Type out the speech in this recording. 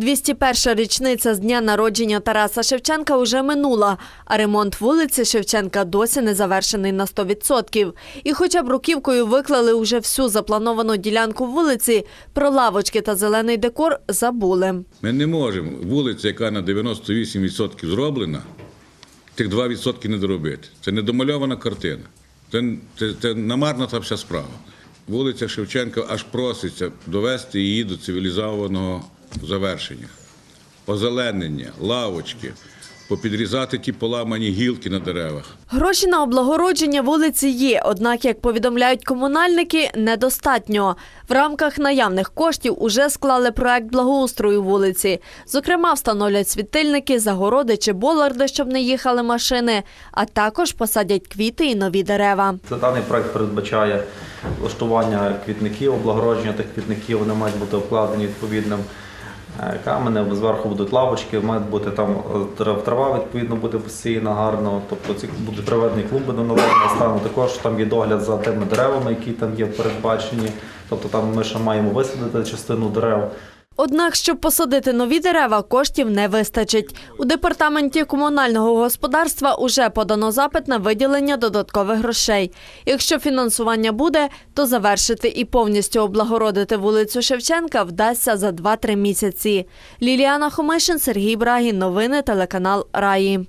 201 річниця з дня народження Тараса Шевченка уже минула, а ремонт вулиці Шевченка досі не завершений на 100%. І хоча бруківкою виклали уже всю заплановану ділянку вулиці, про лавочки та зелений декор забули. Ми не можемо вулиця, яка на 98% зроблена, тих 2% не доробити. Це недомальована картина. Це, це, це намарна та вся справа. Вулиця Шевченка аж проситься довести її до цивілізованого завершення. Озеленення, лавочки, попідрізати ті поламані гілки на деревах. Гроші на облагородження вулиці є, однак, як повідомляють комунальники, недостатньо. В рамках наявних коштів уже склали проект благоустрою вулиці. Зокрема, встановлять світильники, загороди чи боларди, щоб не їхали машини, а також посадять квіти і нові дерева. Це даний проект передбачає влаштування квітників, облагородження тих квітників. Вони мають бути обкладені відповідним е, каменем. Зверху будуть лавочки, мають бути там е, трава відповідно буде посіяна гарно. Тобто ці будуть приведені клумби до народного стану. Також там є догляд за тими деревами, які там є передбачені. Тобто там ми ще маємо висадити частину дерев. Однак, щоб посадити нові дерева, коштів не вистачить. У департаменті комунального господарства уже подано запит на виділення додаткових грошей. Якщо фінансування буде, то завершити і повністю облагородити вулицю Шевченка вдасться за 2-3 місяці. Ліліана Хомишин, Сергій Брагін. Новини телеканал Раї.